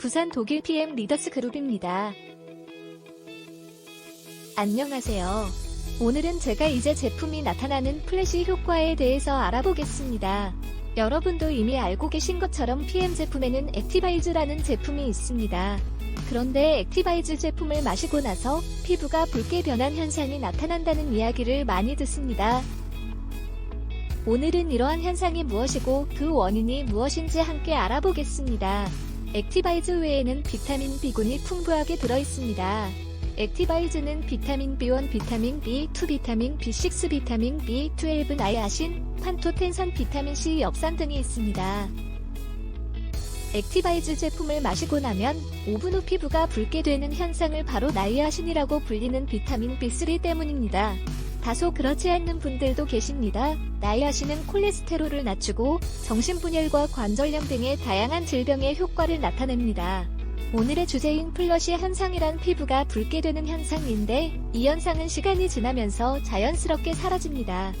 부산 독일 PM 리더스 그룹입니다. 안녕하세요. 오늘은 제가 이제 제품이 나타나는 플래시 효과에 대해서 알아보겠습니다. 여러분도 이미 알고 계신 것처럼 PM 제품에는 액티바이즈라는 제품이 있습니다. 그런데 액티바이즈 제품을 마시고 나서 피부가 붉게 변한 현상이 나타난다는 이야기를 많이 듣습니다. 오늘은 이러한 현상이 무엇이고 그 원인이 무엇인지 함께 알아보겠습니다. 액티바이즈 외에는 비타민 B군이 풍부하게 들어있습니다. 액티바이즈는 비타민 B1, 비타민 B2, 비타민 B6, 비타민 B12, 나이아신, 판토텐산, 비타민 C, 엽산 등이 있습니다. 액티바이즈 제품을 마시고 나면 5분 후 피부가 붉게 되는 현상을 바로 나이아신이라고 불리는 비타민 B3 때문입니다. 다소 그렇지 않는 분들도 계십니다. 나이아신은 콜레스테롤을 낮추고 정신분열과 관절염 등의 다양한 질병에 효과를 나타냅니다. 오늘의 주제인 플러시 현상이란 피부가 붉게 되는 현상인데 이 현상은 시간이 지나면서 자연스럽게 사라집니다.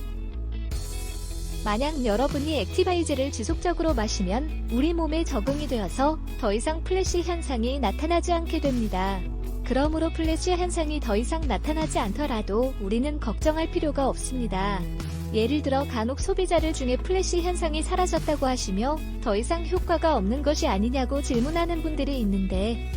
만약 여러분이 액티바이즈를 지속적으로 마시면 우리 몸에 적응이 되어서 더 이상 플래시 현상이 나타나지 않게 됩니다. 그러므로 플래시 현상이 더 이상 나타나지 않더라도 우리는 걱정할 필요가 없습니다. 예를 들어 간혹 소비자들 중에 플래시 현상이 사라졌다고 하시며 더 이상 효과가 없는 것이 아니냐고 질문하는 분들이 있는데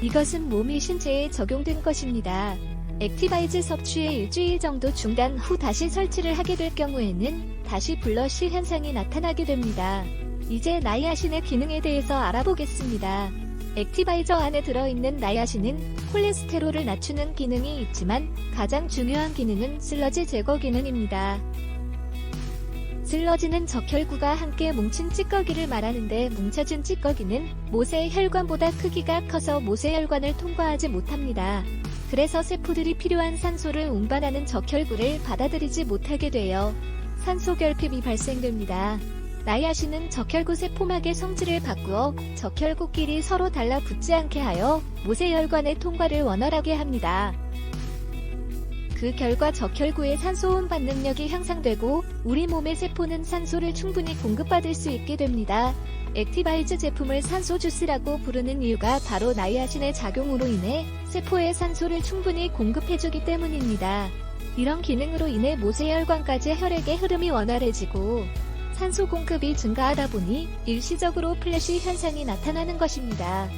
이것은 몸이 신체에 적용된 것입니다. 액티바이즈 섭취의 일주일 정도 중단 후 다시 설치를 하게 될 경우에는 다시 블러시 현상이 나타나게 됩니다. 이제 나이아신의 기능에 대해서 알아보겠습니다. 액티바이저 안에 들어있는 나이아신은 콜레스테롤을 낮추는 기능이 있지만 가장 중요한 기능은 슬러지 제거 기능입니다. 슬러지는 적혈구가 함께 뭉친 찌꺼기를 말하는데 뭉쳐진 찌꺼기는 모세의 혈관보다 크기가 커서 모세혈관을 통과하지 못합니다. 그래서 세포들이 필요한 산소를 운반하는 적혈구를 받아들이지 못하게 되어 산소 결핍이 발생됩니다. 나이아신은 적혈구 세 포막의 성질을 바꾸어 적혈구끼리 서로 달라붙지 않게 하여 모세혈관의 통과를 원활하게 합니다. 그 결과 적혈구의 산소 운반 능력이 향상되고 우리 몸의 세포는 산소를 충분히 공급받을 수 있게 됩니다. 액티바이즈 제품을 산소 주스라고 부르는 이유가 바로 나이아신의 작용으로 인해 세포에 산소를 충분히 공급해주기 때문입니다. 이런 기능으로 인해 모세혈관까지 혈액의 흐름이 원활해지고 산소 공급이 증가하다 보니 일시적으로 플래시 현상이 나타나는 것입니다.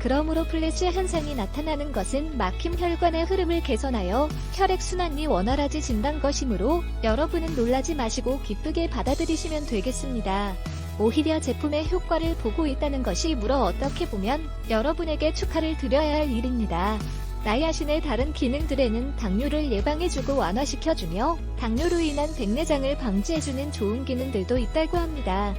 그러므로 플래시 현상이 나타나는 것은 막힘 혈관의 흐름을 개선하여 혈액 순환이 원활해진다는 것이므로 여러분은 놀라지 마시고 기쁘게 받아들이시면 되겠습니다. 오히려 제품의 효과를 보고 있다는 것이 물어 어떻게 보면 여러분에게 축하를 드려야 할 일입니다. 나이아신의 다른 기능들에는 당뇨를 예방해주고 완화시켜주며 당뇨로 인한 백내장을 방지해주는 좋은 기능들도 있다고 합니다.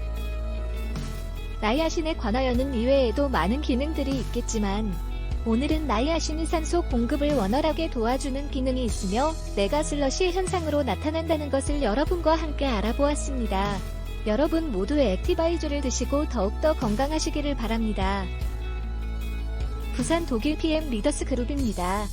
나이아신에 관하여는 이외에도 많은 기능들이 있겠지만 오늘은 나이아신이 산소 공급을 원활하게 도와주는 기능이 있으며 메가슬러시 현상으로 나타난다는 것을 여러분과 함께 알아보았습니다. 여러분 모두의 액티바이저를 드시고 더욱더 건강하시기를 바랍니다. 부산 독일 PM 리더스 그룹입니다.